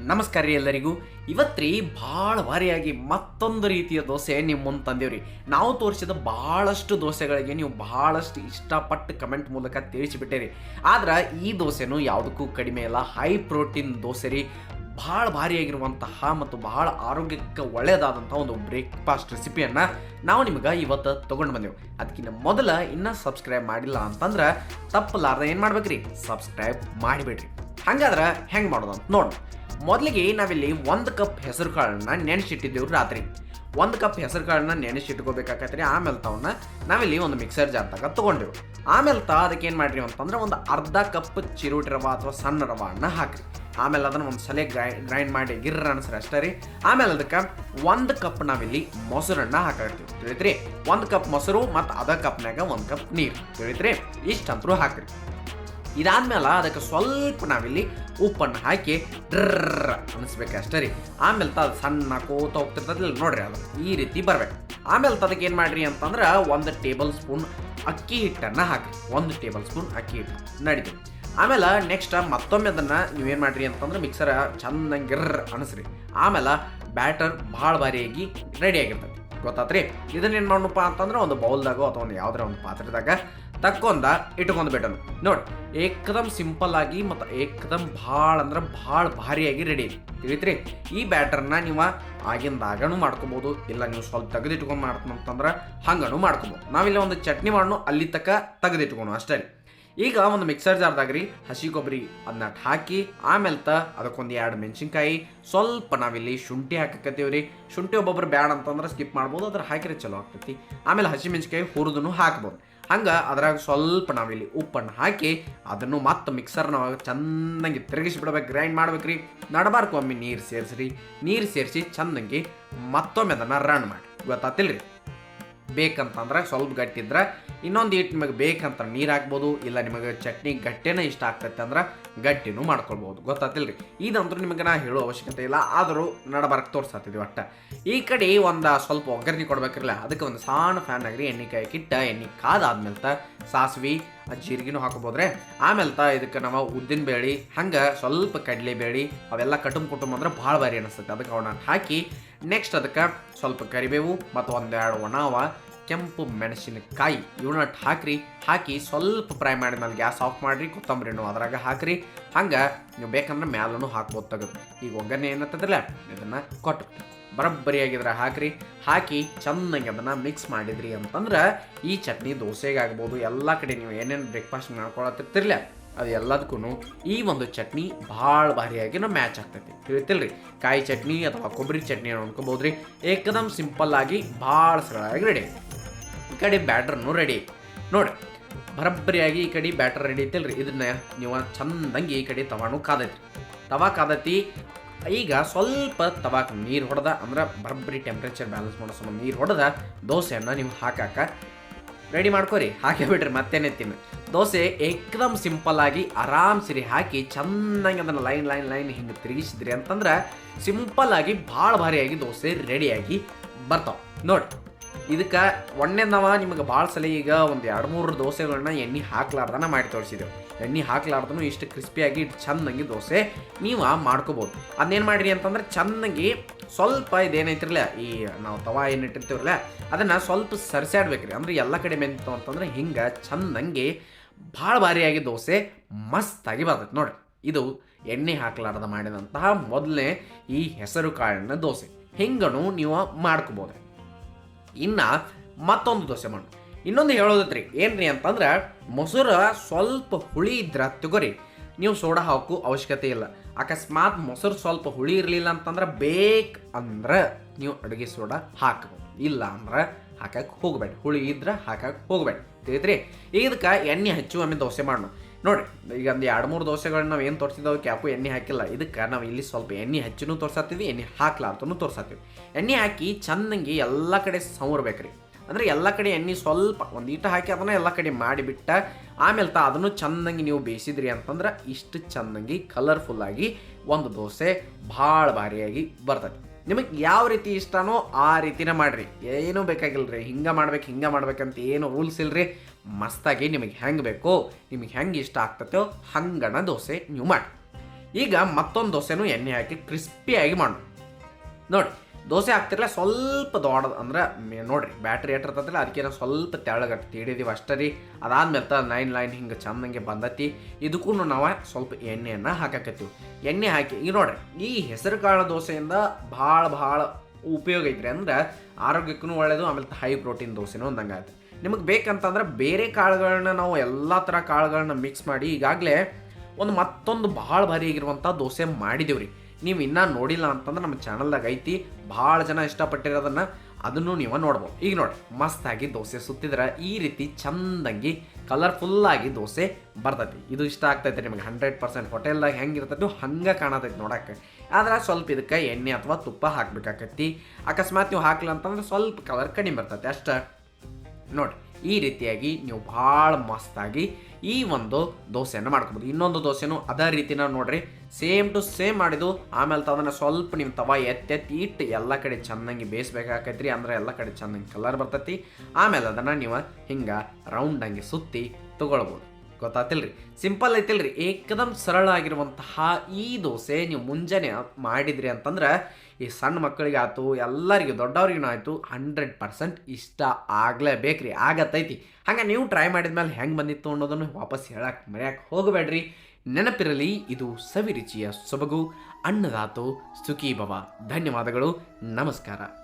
ನಮಸ್ಕಾರ ರೀ ಎಲ್ಲರಿಗೂ. ಇವತ್ತ್ರಿ ಭಾಳ ಭಾರಿಯಾಗಿ ಮತ್ತೊಂದು ರೀತಿಯ ದೋಸೆ ನಿಮ್ಮ ಮುಂದೆ ತಂದೇವ್ರಿ. ನಾವು ತೋರಿಸಿದ ಭಾಳಷ್ಟು ದೋಸೆಗಳಿಗೆ ನೀವು ಭಾಳಷ್ಟು ಇಷ್ಟಪಟ್ಟು ಕಮೆಂಟ್ ಮೂಲಕ ತಿಳಿಸಿಬಿಟ್ಟಿರಿ. ಆದ್ರೆ ಈ ದೋಸೆನೂ ಯಾವುದಕ್ಕೂ ಕಡಿಮೆ ಇಲ್ಲ. ಹೈ ಪ್ರೋಟೀನ್ ದೋಸೆ ರೀ. ಭಾಳ ಭಾರಿಯಾಗಿರುವಂತಹ ಮತ್ತು ಭಾಳ ಆರೋಗ್ಯಕ್ಕೆ ಒಳ್ಳೆಯದಾದಂಥ ಒಂದು ಬ್ರೇಕ್ಫಾಸ್ಟ್ ರೆಸಿಪಿಯನ್ನು ನಾವು ನಿಮ್ಗೆ ಇವತ್ತು ತೊಗೊಂಡು ಬಂದೆವು. ಅದಕ್ಕಿಂತ ಮೊದಲು ಇನ್ನೂ ಸಬ್ಸ್ಕ್ರೈಬ್ ಮಾಡಿಲ್ಲ ಅಂತಂದ್ರೆ ತಪ್ಪಲಾರ್ದ ಏನು ಮಾಡ್ಬೇಕ್ರಿ? ಸಬ್ಸ್ಕ್ರೈಬ್ ಮಾಡಿಬಿಡ್ರಿ. ಹಂಗಾದ್ರೆ ಹೆಂಗೆ ಅಂತ ನೋಡೋಣ ಮೊದಲಿಗೆ ನಾವಿಲ್ಲಿ ಒಂದು ಕಪ್ ಹೆಸರು ಕಾಳನ್ನ ನೆನೆಸಿಟ್ಟಿದ್ದೇವೆ ರಾತ್ರಿ. ಒಂದು ಕಪ್ ಹೆಸರು ಕಾಳನ್ನ ನೆನೆಸಿಟ್ಕೋಬೇಕಾಗತ್ತೆ ಆಮೇಲೆ ತವನ್ನ ನಾವಿಲ್ಲಿ ಒಂದು ಮಿಕ್ಸರ್ ಜಾರ್ ತಗ ತೊಗೊಂಡೆವು. ಆಮೇಲೆ ತ ಅದಕ್ಕೆ ಏನು ಮಾಡ್ರಿ ಅಂತಂದ್ರೆ ಒಂದು ಅರ್ಧ ಕಪ್ ಚಿರೋಟಿ ರವ ಅಥವಾ ಸಣ್ಣ ರವನ್ನ ಹಾಕ್ರಿ. ಆಮೇಲೆ ಅದನ್ನ ಒಂದು ಸಲ ಗ್ರೈ, ಗ್ರೈಂಡ್ ಮಾಡಿ ಗಿರ್ರ ಅನ್ಸ್ರಿ ಅಷ್ಟೇ ರೀ. ಆಮೇಲೆ ಅದಕ್ಕೆ ಒಂದು ಕಪ್ ನಾವಿಲ್ಲಿ ಮೊಸರನ್ನ ಹಾಕಾಕ್ತೀವಿ ತಿಳಿತ್ರಿ? ಒಂದು ಕಪ್ ಮೊಸರು ಮತ್ತು ಅದ ಕಪ್ನಾಗ ಒಂದು ಕಪ್ ನೀರು. ತಿಳಿತ್ರಿ? ಇಷ್ಟಂತರೂ ಹಾಕ್ರಿ. ಇದಾದ್ಮೇಲೆ ಅದಕ್ಕೆ ಸ್ವಲ್ಪ ನಾವಿಲ್ಲಿ ಉಪ್ಪನ್ನು ಹಾಕಿ ಡ್ರರ್ ಅನಿಸ್ಬೇಕು ಅಷ್ಟೇ ರೀ. ಆಮೇಲೆ ಅದು ಸಣ್ಣ ಕೋತ ಹೋಗ್ತಿರ್ತದಿಲ್ಲ ನೋಡ್ರಿ ಅದು. ಈ ರೀತಿ ಬರ್ಬೇಕು. ಆಮೇಲೆ ತದಕ್ಕೆ ಏನು ಮಾಡ್ರಿ ಅಂತಂದ್ರೆ ಒಂದು ಟೇಬಲ್ ಸ್ಪೂನ್ ಅಕ್ಕಿ ಹಿಟ್ಟನ್ನು ಹಾಕಿ ಒಂದು ಟೇಬಲ್ ಸ್ಪೂನ್ ಅಕ್ಕಿ ಹಿಟ್ಟು ನಡೀತು ಆಮೇಲೆ ನೆಕ್ಸ್ಟ್ ಮತ್ತೊಮ್ಮೆ ಅದನ್ನು ನೀವೇನು ಮಾಡ್ರಿ ಅಂತಂದ್ರೆ ಮಿಕ್ಸರ್ ಗಿರ್ರ ಅನಿಸ್ರಿ ಆಮೇಲೆ ಬ್ಯಾಟರ್ ಭಾಳ ಭಾರಿಯಾಗಿ ರೆಡಿ ಆಗಿರ್ತದೆ. ಗೊತ್ತಾತ್ರಿ? ಇದನ್ನ ಏನು ಮಾಡೋಣಪ್ಪ ಅಂತಂದ್ರೆ ಒಂದು ಬೌಲ್ದಾಗೋ ಅಥವಾ ಒಂದು ಯಾವುದೇ ಒಂದು ಪಾತ್ರೆದಾಗ ತಕ್ಕೊಂದ ಇಟ್ಕೊಂಡ್ ಬಿಟ್ಟನು. ನೋಡಿ ಏಕದಮ್ ಸಿಂಪಲ್ ಆಗಿ ಮತ್ತು ಏಕದಮ್ ಭಾಳ ಅಂದ್ರೆ ಭಾಳ ಭಾರಿಯಾಗಿ ರೆಡಿ ತಿಳಿತ್ರಿ? ಈ ಬ್ಯಾಟರ್ನ ನೀವು ಆಗಿಂದಾಗನೂ ಮಾಡ್ಕೋಬಹುದು ಇಲ್ಲ ನೀವು ಸ್ವಲ್ಪ ತೆಗೆದಿಟ್ಕೊಂಡು ಮಾಡ್ತೀನಿ ಅಂತಂದ್ರೆ ಹಂಗನು ಮಾಡ್ಕೋಬೋದು. ನಾವಿಲ್ಲ ಒಂದು ಚಟ್ನಿ ಮಾಡೋಣ ಅಲ್ಲಿ ತಕ್ಕ ತೆಗೆದಿಟ್ಕೊಳು ಅಷ್ಟೇ. ಈಗ ಒಂದು ಮಿಕ್ಸರ್ ಜಾರ್ದಾಗ ರೀ ಹಸಿ ಕೊಬ್ಬರಿ ಅದನ್ನ ಹಾಕಿ ಆಮೇಲೆ ತ ಅದಕ್ಕೊಂದು ಎರಡು ಮೆಣಸಿನ್ಕಾಯಿ, ಸ್ವಲ್ಪ ನಾವಿಲ್ಲಿ ಶುಂಠಿ ಹಾಕಕತ್ತೀವಿ ರೀ ಶುಂಠಿ ಒಬ್ಬೊಬ್ರು ಬ್ಯಾಡ ಅಂತಂದ್ರೆ ಸ್ಕಿಪ್ ಮಾಡ್ಬೋದು, ಅದ್ರ ಹಾಕಿದ್ರೆ ಚಲೋ ಆಗ್ತೈತಿ. ಆಮೇಲೆ ಹಸಿ ಮೆಣಸಿನ್ಕಾಯಿ ಹುರಿದನು ಹಾಕ್ಬೋದು. ಹಂಗೆ ಅದ್ರಾಗ ಸ್ವಲ್ಪ ನಾವಿಲ್ಲಿ ಉಪ್ಪನ್ನು ಹಾಕಿ, ಅದನ್ನು ಮತ್ತೆ ಮಿಕ್ಸರ್ನ ಚೆನ್ನಾಗಿ ತಿರುಗಿಸಿ ಬಿಡ್ಬೇಕು ಗ್ರೈಂಡ್ ಮಾಡ್ಬೇಕ್ರಿ. ನಡಬಾರ್ಕು ಒಮ್ಮೆ ನೀರು ಸೇರಿಸ್ರಿ. ನೀರು ಸೇರಿಸಿ ಚೆನ್ನಾಗಿ ಮತ್ತೊಮ್ಮೆ ಅದನ್ನು ರನ್ ಮಾಡಿ. ಗೊತ್ತಾತಿಲ್ರಿ? ಬೇಕಂತಂದ್ರೆ ಸ್ವಲ್ಪ ಗಟ್ಟಿದ್ರೆ ಇನ್ನೊಂದು ಇಟ್ಟು ನಿಮಗೆ ಬೇಕಂತ ನೀರು ಹಾಕ್ಬೋದು, ಇಲ್ಲ ನಿಮಗೆ ಚಟ್ನಿ ಗಟ್ಟೆನ ಇಷ್ಟ ಆಗ್ತೈತೆ ಅಂದ್ರೆ ಗಟ್ಟಿನೂ ಮಾಡ್ಕೊಳ್ಬೋದು. ಗೊತ್ತಾತಿಲ್ರಿ ಇದಂತೂ ನಿಮಗೆ ನಾ ಹೇಳೋ ಅವಶ್ಯಕತೆ ಇಲ್ಲ, ಆದರೂ ನಡಬಾರಕ್ ತೋರ್ಸತ್ತಿದ್ವಿ ಒಟ್ಟ. ಈ ಕಡೆ ಒಂದು ಸ್ವಲ್ಪ ಒಗ್ಗರಣೆ ಕೊಡ್ಬೇಕಿರಲ್ಲ, ಅದಕ್ಕೆ ಒಂದು ಸಣ್ಣ ಫ್ಯಾನ್ ಆಗ್ರಿ ಎಣ್ಣೆ ಕಾಯಕ್ಕಿಟ್ಟ ಎಣ್ಣೆ ಕಾದಾದ್ಮೇಲೆ ಸಾಸ್ವಿ ಜೀರಿಗೆನೂ ಹಾಕೋಬೋದ್ರೆ. ಆಮೇಲೆ ತ ಇದಕ್ಕೆ ನಾವು ಉದ್ದಿನ ಬೇಳೆ, ಹಂಗೆ ಸ್ವಲ್ಪ ಕಡಲೆ ಬೇಳಿ, ಅವೆಲ್ಲ ಕಟುಂಬ ಕುಟುಂಬ ಅಂದ್ರೆ ಭಾಳ ಭಾರಿ ಅನಿಸ್ತೈತೆ. ಅದಕ್ಕೆ ಅವನ್ನ ಹಾಕಿ ನೆಕ್ಸ್ಟ್ ಅದಕ್ಕೆ ಸ್ವಲ್ಪ ಕರಿಬೇವು, ಮತ್ತು ಒಂದೆರಡು ಒಣವ ಕೆಂಪು ಮೆಣಸಿನಕಾಯಿ. ಇವನ್ನ ಹಾಕ್ರಿ, ಹಾಕಿ ಸ್ವಲ್ಪ ಫ್ರೈ ಮಾಡಿದ್ಮೇಲೆ ಗ್ಯಾಸ್ ಆಫ್ ಮಾಡಿರಿ ಕೊತ್ತಂಬರಿನೂ ಅದ್ರಾಗ ಹಾಕ್ರಿ. ಹಂಗೆ ನೀವು ಬೇಕಂದ್ರೆ ಮ್ಯಾಲೂ ಹಾಕ್ಬೋದು ತೆಗೆದು. ಈಗ ಒಗ್ಗರಣೆ ಏನತ್ತದ್ರಲ್ಲ, ಇದನ್ನು ಕೊಟ್ಟು ಬರಬ್ಬರಿಯಾಗಿದ್ರೆ ಹಾಕ್ರಿ, ಹಾಕಿ ಚೆನ್ನಾಗಿ ಅದನ್ನು ಮಿಕ್ಸ್ ಮಾಡಿದ್ರಿ ಅಂತಂದ್ರೆ ಈ ಚಟ್ನಿ ದೋಸೆಗೆ ಆಗ್ಬೋದು. ಎಲ್ಲ ಕಡೆ ನೀವು ಏನೇನು ಬ್ರೇಕ್ಫಾಸ್ಟ್ ಮಾಡ್ಕೊಳತ್ತಿರ್ತಿರ್ಲ, ಅದು ಎಲ್ಲದಕ್ಕೂ ಈ ಒಂದು ಚಟ್ನಿ ಭಾಳ ಭಾರಿಯಾಗಿ ಮ್ಯಾಚ್ ಆಗ್ತೈತಿ. ತಿಳಿತಿಲ್ರಿ? ಕಾಯಿ ಚಟ್ನಿ ಅಥವಾ ಕೊಬ್ಬರಿ ಚಟ್ನಿ ಅನ್ಕೋಬೋದ್ರಿ. ಏಕದಮ್ ಸಿಂಪಲ್ ಆಗಿ ಭಾಳ ಸರಳಾಗಿ ರೆಡಿ ಕಡೆ ಬ್ಯಾಟ್ರನ್ನು ರೆಡಿ ನೋಡಿ, ಬರಬ್ಬರಿಯಾಗಿ ಈ ಕಡೆ ಬ್ಯಾಟರ್ ರೆಡಿ ಐತಿಲ್ರಿ. ಇದನ್ನ ನೀವು ಚಂದಂಗೆ ಈ ಕಡೆ ತವಾನು ಕಾದೈತಿ ತವಾ ಕಾದತಿ, ಈಗ ಸ್ವಲ್ಪ ತವಾಕ್ ನೀರು ಹೊಡೆದ, ಅಂದ್ರೆ ಬರಬ್ಬರಿ ಟೆಂಪ್ರೇಚರ್ ಬ್ಯಾಲೆನ್ಸ್ ಮಾಡೋ ಸಮ ನೀರು ಹೊಡೆದ, ದೋಸೆಯನ್ನು ನೀವು ಹಾಕಾಕ ರೆಡಿ ಮಾಡ್ಕೋರಿ. ಹಾಕಿ ಬಿಡ್ರಿ, ಮತ್ತೇನೆ ತಿನ್ನು ದೋಸೆ ಏಕ್ದಮ್ ಸಿಂಪಲ್ ಆಗಿ ಆರಾಮ್ ಸಿರಿ ಹಾಕಿ ಚೆನ್ನಾಗಿ ಅದನ್ನು ಲೈನ್ ಲೈನ್ ಲೈನ್ ಹಿಂಗೆ ತಿರುಗಿಸಿದ್ರಿ ಅಂತಂದ್ರೆ ಸಿಂಪಲ್ ಆಗಿ ಭಾಳ ಭಾರಿಯಾಗಿ ದೋಸೆ ರೆಡಿಯಾಗಿ ಬರ್ತಾವ. ನೋಡಿ ಇದಕ್ಕೆ ಒಣ್ಣೆ ನಾವು ನಿಮಗೆ ಭಾಳ ಸಲ ಈಗ ಒಂದು ಎರಡು ಮೂರು ದೋಸೆಗಳನ್ನ ಎಣ್ಣೆ ಹಾಕ್ಲಾರ್ದನ ಮಾಡಿ ತೋರಿಸಿದೆವು. ಎಣ್ಣೆ ಹಾಕ್ಲಾರ್ದನು ಇಷ್ಟು ಕ್ರಿಸ್ಪಿಯಾಗಿ, ಇಷ್ಟು ಚೆಂದಂಗೆ ದೋಸೆ ನೀವು ಮಾಡ್ಕೋಬೋದು. ಅದನ್ನೇನು ಮಾಡಿರಿ ಅಂತಂದ್ರೆ ಚೆನ್ನಾಗಿ ಸ್ವಲ್ಪ ಇದೇನೈತಿರಲ್ಲ, ಈ ನಾವು ತವಾ ಏನು ಇಟ್ಟಿರ್ತೀವಲ್ಲ, ಅದನ್ನು ಸ್ವಲ್ಪ ಸರಿಸಾಡ್ಬೇಕ್ರಿ ಅಂದ್ರೆ ಎಲ್ಲ ಕಡೆ ಮೆಂತು ಅಂತಂದ್ರೆ ಹಿಂಗೆ ಚೆಂದಂಗೆ ಭಾಳ ಭಾರಿಯಾಗಿ ದೋಸೆ ಮಸ್ತಾಗಿ ಬರ್ತೈತೆ ನೋಡಿ ಇದು ಎಣ್ಣೆ ಹಾಕ್ಲಾರ್ದ ಮಾಡಿದಂತಹ ಮೊದಲನೇ ಈ ಹೆಸರು ಕಾಳಿನ ದೋಸೆ. ಹಿಂಗನು ನೀವು ಮಾಡ್ಕೋಬೋದು ಇನ್ನು ಮತ್ತೊಂದು ದೋಸೆ ಮಣ್ಣು ಇನ್ನೊಂದು ಹೇಳೋದತ್ರಿ, ಏನ್ರಿ ಅಂತಂದ್ರೆ ಮೊಸರು ಸ್ವಲ್ಪ ಹುಳಿ ಇದ್ರೆ ತಗೋರಿ, ನೀವು ಸೋಡಾ ಹಾಕೋ ಅವಶ್ಯಕತೆ ಇಲ್ಲ. ಅಕಸ್ಮಾತ್ ಮೊಸರು ಸ್ವಲ್ಪ ಹುಳಿ ಇರಲಿಲ್ಲ ಅಂತಂದ್ರೆ ಬೇಕು ಅಂದ್ರೆ ನೀವು ಅಡುಗೆ ಸೋಡಾ ಹಾಕಬಹುದು ಇಲ್ಲ ಅಂದ್ರೆ ಹಾಕಕ್ಕೆ ಹೋಗಬೇಡಿ. ಹುಳಿ ಇದ್ರೆ ಹಾಕಕ್ಕೆ ಹೋಗಬೇಡಿ. ತಿಳಿತ್ರಿ? ಇದಕ್ಕೆ ಎಣ್ಣೆ ಹಚ್ಚು ಆಮೇಲೆ ದೋಸೆ ಮಾಡೋಣ. ನೋಡ್ರಿ, ಈಗ ಒಂದು ಎರಡು ಮೂರು ದೋಸೆಗಳನ್ನ ನಾವು ಏನು ತೋರಿಸಿದ್ದೆವು ಕ್ಯಾಪು ಎಣ್ಣೆ ಹಾಕಿಲ್ಲ. ಇದಕ್ಕೆ ನಾವು ಇಲ್ಲಿ ಸ್ವಲ್ಪ ಎಣ್ಣೆ ಹಚ್ಚಿನೂ ತೋರ್ಸತ್ತೀವಿ ಎಣ್ಣೆ ಹಾಕ್ಲಾರ್ದೂ ತೋರ್ಸತ್ತೀವಿ ಎಣ್ಣೆ ಹಾಕಿ ಚೆನ್ನಾಗಿ ಎಲ್ಲ ಕಡೆ ಸವರ್ಬೇಕ್ರಿ. ಅಂದರೆ ಎಲ್ಲ ಕಡೆ ಎಣ್ಣೆ ಸ್ವಲ್ಪ ಒಂದು ಈಟ ಹಾಕಿ ಅದನ್ನು ಎಲ್ಲ ಕಡೆ ಮಾಡಿಬಿಟ್ಟ ಆಮೇಲೆ ತ ಅದನ್ನು ಚೆನ್ನಾಗಿ ನೀವು ಬೇಯಿಸಿದ್ರಿ ಅಂತಂದ್ರೆ ಇಷ್ಟು ಚೆನ್ನಾಗಿ ಕಲರ್ಫುಲ್ಲಾಗಿ ಒಂದು ದೋಸೆ ಭಾಳ ಭಾರಿಯಾಗಿ ಬರ್ತದೆ ನಿಮಗೆ ಯಾವ ರೀತಿ ಇಷ್ಟನೋ ಆ ರೀತಿನೇ ಮಾಡಿರಿ. ಏನೂ ಬೇಕಾಗಿಲ್ಲ ರೀ ಹಿಂಗೆ ಮಾಡ್ಬೇಕು, ಹಿಂಗೆ ಮಾಡ್ಬೇಕಂತ ಏನು ರೂಲ್ಸ್ ಇಲ್ರಿ. ಮಸ್ತಾಗಿ ನಿಮಗೆ ಹೆಂಗೆ ಬೇಕೋ, ನಿಮಗೆ ಹೆಂಗೆ ಇಷ್ಟ ಆಗ್ತತೋ ಹಂಗಣ ದೋಸೆ ನೀವು ಮಾಡಿ. ಈಗ ಮತ್ತೊಂದು ದೋಸೆನೂ ಎಣ್ಣೆ ಹಾಕಿ ಕ್ರಿಸ್ಪಿಯಾಗಿ ಮಾಡು ನೋಡಿ, ದೋಸೆ ಹಾಕ್ತಿರಲ್ಲ ಸ್ವಲ್ಪ ದೊಡ್ಡ ಅಂದ್ರೆ ನೋಡ್ರಿ ಬ್ಯಾಟ್ರಿ ಎಟ್ ಇರ್ತದಲ್ಲ ಅದಕ್ಕೆ ನಾವು ಸ್ವಲ್ಪ ತೆಳ್ಳಗಟ್ಟು ತೀಡಿದೀವಿ ಅಷ್ಟೇ ರೀ. ಅದಾದ್ಮೇಲೆ ತ ಲೈನ್ ಲೈನ್ ಹಿಂಗೆ ಚಂದಂಗೆ ಬಂದತಿ. ಇದಕ್ಕೂ ನಾವು ಸ್ವಲ್ಪ ಎಣ್ಣೆಯನ್ನು ಹಾಕಾಕತ್ತೀವಿ. ಎಣ್ಣೆ ಹಾಕಿ, ಈಗ ನೋಡ್ರಿ, ಈ ಹೆಸರು ಕಾಳು ದೋಸೆಯಿಂದ ಭಾಳ ಭಾಳ ಉಪಯೋಗ ಐತ್ರಿ ಅಂದ್ರೆ ಆರೋಗ್ಯಕ್ಕೂ ಒಳ್ಳೆಯದು ಆಮೇಲೆ ಹೈ ಪ್ರೋಟೀನ್ ದೋಸೆನೂ ಅಂದಂಗೆ ಆಯ್ತು. ನಿಮಗೆ ಬೇಕಂತಂದ್ರೆ ಬೇರೆ ಕಾಳುಗಳನ್ನ ನಾವು ಎಲ್ಲ ಥರ ಕಾಳುಗಳನ್ನ ಮಿಕ್ಸ್ ಮಾಡಿ ಈಗಾಗಲೇ ಒಂದು ಮತ್ತೊಂದು ಭಾಳ ಭಾರಿ ಆಗಿರುವಂಥ ದೋಸೆ ಮಾಡಿದ್ದೀವ್ರಿ ನೀವು ಇನ್ನೂ ನೋಡಿಲ್ಲ ಅಂತಂದ್ರೆ ನಮ್ಮ ಚಾನಲ್ದಾಗ ಐತಿ, ಭಾಳ ಜನ ಇಷ್ಟಪಟ್ಟಿರೋದನ್ನು ಅದನ್ನು ನೀವು ನೋಡ್ಬೋದು. ಈಗ ನೋಡಿ, ಮಸ್ತಾಗಿ ದೋಸೆ ಸುತ್ತಿದ್ರೆ ಈ ರೀತಿ ಚಂದಂಗಿ ಕಲರ್ಫುಲ್ಲಾಗಿ ದೋಸೆ ಬರ್ತೈತಿ. ಇದು ಇಷ್ಟ ಆಗ್ತೈತೆ ನಿಮಗೆ ಹಂಡ್ರೆಡ್ ಪರ್ಸೆಂಟ್ ಹೋಟೆಲ್ದಾಗ ಹೆಂಗಿರ್ತೈತೆ, ಹಂಗೆ ಕಾಣತೈತಿ ನೋಡಕ್ಕೆ. ಆದ್ರೆ ಸ್ವಲ್ಪ ಇದಕ್ಕೆ ಎಣ್ಣೆ ಅಥವಾ ತುಪ್ಪ ಹಾಕ್ಬೇಕಾಕತಿ ಅಕಸ್ಮಾತ್ ನೀವು ಹಾಕ್ಲಿಲ್ಲ ಅಂತಂದ್ರೆ ಸ್ವಲ್ಪ ಕಲರ್ ಕಡಿಮೆ ಬರ್ತೈತೆ, ಅಷ್ಟೇ. ನೋಡಿ, ಈ ರೀತಿಯಾಗಿ ನೀವು ಭಾಳ ಮಸ್ತಾಗಿ ಈ ಒಂದು ದೋಸೆಯನ್ನು ಮಾಡ್ಕೊಬೋದು. ಇನ್ನೊಂದು ದೋಸೆನೂ ಅದೇ ರೀತಿನ ನೋಡ್ರಿ ಸೇಮ್ ಟು ಸೇಮ್ ಮಾಡಿದ್ದು. ಆಮೇಲೆ ಅದನ್ನು ಸ್ವಲ್ಪ ನಿಮ್ಮ ತವ ಎತ್ತೆತ್ತಿ ಇಟ್ಟು ಎಲ್ಲ ಕಡೆ ಚೆನ್ನಾಗಿ ಬೇಯಿಸ್ಬೇಕಾಕೈತ್ರಿ, ಅಂದ್ರೆ ಎಲ್ಲ ಕಡೆ ಚೆನ್ನಾಗಿ ಕಲರ್ ಬರ್ತೈತಿ. ಆಮೇಲೆ ಅದನ್ನು ನೀವು ಹಿಂಗೆ ರೌಂಡಂಗೆ ಸುತ್ತಿ ತಗೊಳ್ಬೋದು. ಗೊತ್ತಾತಿಲ್ರಿ. ಸಿಂಪಲ್ ಐತಿಲ್ರಿ. ಏಕದಮ್ ಸರಳ ಆಗಿರುವಂತಹ ಈ ದೋಸೆ ನೀವು ಮುಂಜಾನೆ ಮಾಡಿದ್ರಿ ಅಂತಂದ್ರೆ ಈ ಸಣ್ಣ ಮಕ್ಕಳಿಗೆ ಆಯ್ತು ಎಲ್ಲರಿಗೂ ದೊಡ್ಡವ್ರಿಗೂ ಆಯಿತು ಹಂಡ್ರೆಡ್ ಪರ್ಸೆಂಟ್ ಇಷ್ಟ ಆಗಲೇಬೇಕ್ರಿ. ಆಗತ್ತೈತಿ ಹಂಗೆ ನೀವು ಟ್ರೈ ಮಾಡಿದ್ಮೇಲೆ ಹೆಂಗೆ ಬಂದಿತ್ತು ಅನ್ನೋದನ್ನು ವಾಪಸ್ ಹೇಳಕ್ಕೆ ಮರೆಯಕ್ಕೆ ಹೋಗಬೇಡ್ರಿ. ನೆನಪಿರಲಿ, ಇದು ಸವಿರುಚಿಯ ಸೊಬಗು. ಅನ್ನದಾತು ಸುಖಿ ಭವ ಧನ್ಯವಾದಗಳು. ನಮಸ್ಕಾರ.